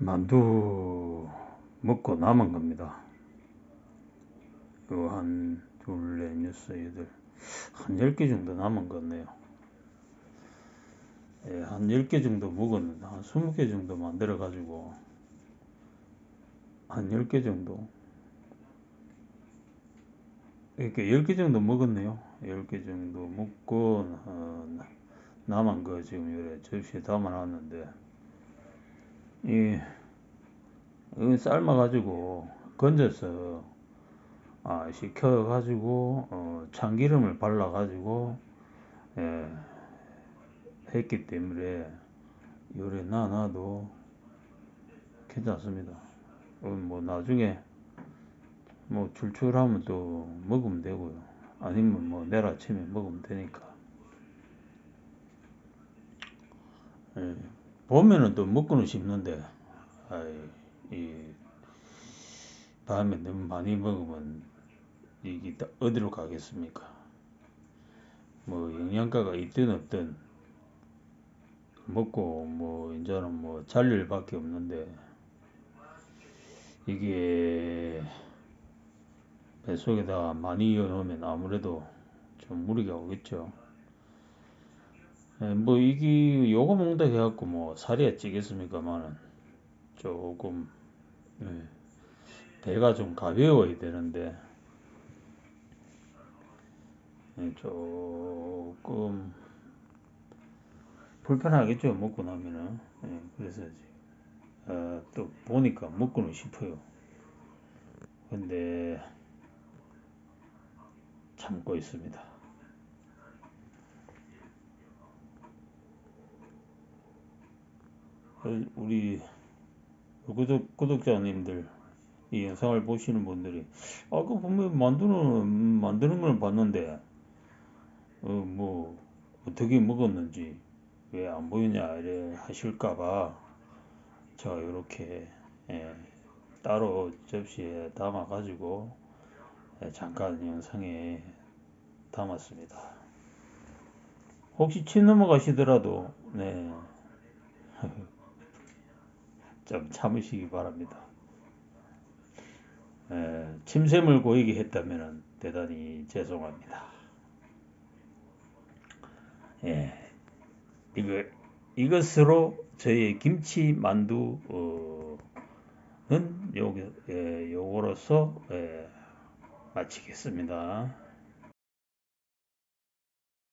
만두 먹고 남은 겁니다. 요 한, 둘, 넷, 여섯, 여덟, 한 10개 정도 남은 것 같네요. 예, 한 10개 정도 먹었는데, 한 20개 정도 만들어가지고, 한 10개 정도. 이렇게 10개 정도 먹었네요. 10개 정도 먹고, 어, 남은 거 지금 요래 접시에 담아놨는데, 이, 이거 삶아가지고, 건져서, 아, 식혀가지고, 어, 참기름을 발라가지고, 예, 했기 때문에, 요래 놔놔도 괜찮습니다. 어, 뭐, 나중에, 뭐, 출출하면 또 먹으면 되고요. 아니면 뭐, 내일 아침에 먹으면 되니까. 예, 보면은 또 먹고는 싶는데, 아이, 이, 다음에 너무 많이 먹으면 이게 다 어디로 가겠습니까? 뭐 영양가가 있든 없든 먹고 뭐 이제는 뭐 잘릴 밖에 없는데 이게 뱃속에다가 많이 넣으면 아무래도 좀 무리가 오겠죠. 예, 뭐 이게 요거 먹는다 해갖고 뭐 살이 찌겠습니까만은 조금 예, 배가 좀 가벼워야 되는데 예, 조금 불편하겠죠 먹고 나면은. 예, 그래서 어, 또 보니까 먹고는 싶어요. 근데 참고 있습니다 우리 구독, 구독자님들 이 영상을 보시는 분들이 아까 그 보면 만드는 만드는 걸 봤는데 어, 뭐 어떻게 먹었는지 왜 안 보이냐 이래 하실까봐 제가 이렇게 예, 따로 접시에 담아 가지고 예, 잠깐 영상에 담았습니다. 혹시 침 넘어가시더라도 네. 좀 참으시기 바랍니다. 에, 침샘을 고이게 했다면 대단히 죄송합니다. 예, 이거 이것으로 저희 김치 만두는 요 예, 요거로서 예, 마치겠습니다.